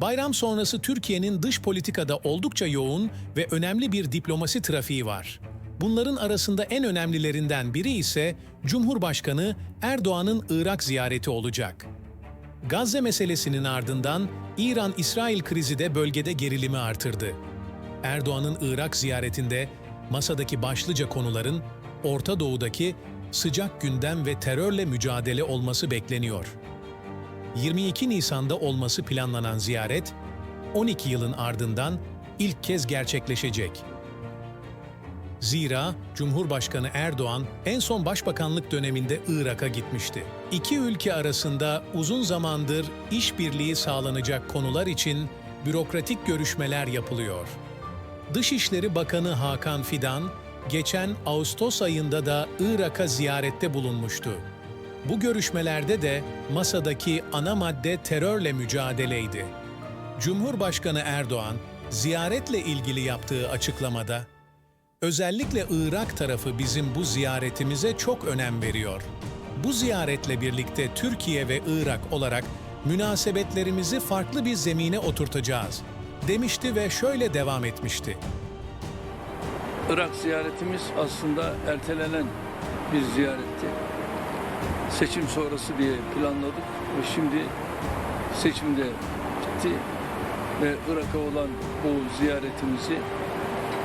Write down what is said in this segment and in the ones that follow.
Bayram sonrası Türkiye'nin dış politikada oldukça yoğun ve önemli bir diplomasi trafiği var. Bunların arasında en önemlilerinden biri ise Cumhurbaşkanı Erdoğan'ın Irak ziyareti olacak. Gazze meselesinin ardından İran-İsrail krizi de bölgede gerilimi artırdı. Erdoğan'ın Irak ziyaretinde masadaki başlıca konuların Orta Doğu'daki sıcak gündem ve terörle mücadele olması bekleniyor. 22 Nisan'da olması planlanan ziyaret, 12 yılın ardından ilk kez gerçekleşecek. Zira Cumhurbaşkanı Erdoğan en son başbakanlık döneminde Irak'a gitmişti. İki ülke arasında uzun zamandır işbirliği sağlanacak konular için bürokratik görüşmeler yapılıyor. Dışişleri Bakanı Hakan Fidan, geçen Ağustos ayında da Irak'a ziyarette bulunmuştu. Bu görüşmelerde de masadaki ana madde terörle mücadeleydi. Cumhurbaşkanı Erdoğan, ziyaretle ilgili yaptığı açıklamada, Özellikle Irak tarafı bizim bu ziyaretimize çok önem veriyor. Bu ziyaretle birlikte Türkiye ve Irak olarak münasebetlerimizi farklı bir zemine oturtacağız demişti ve şöyle devam etmişti. Irak ziyaretimiz aslında ertelenen bir ziyaretti. Seçim sonrası diye planladık ve şimdi seçim de bitti ve Irak'a olan bu ziyaretimizi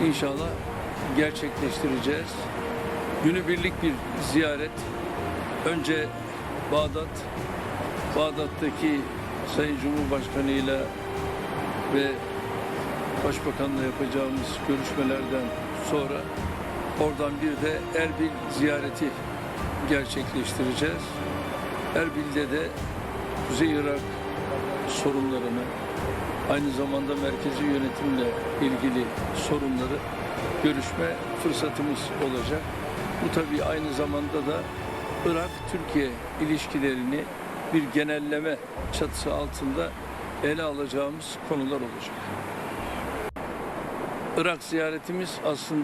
inşallah gerçekleştireceğiz. Günübirlik bir ziyaret. Önce Bağdat, Bağdat'taki Sayın Cumhurbaşkanı ile ve Başbakanla yapacağımız görüşmelerden sonra oradan bir de Erbil ziyareti gerçekleştireceğiz. Erbil'de de Kuzey Irak sorunlarını aynı zamanda merkezi yönetimle ilgili sorunları görüşme fırsatımız olacak. Bu tabii aynı zamanda da Irak-Türkiye ilişkilerini bir genelleme çatısı altında ele alacağımız konular olacak. Irak ziyaretimiz aslında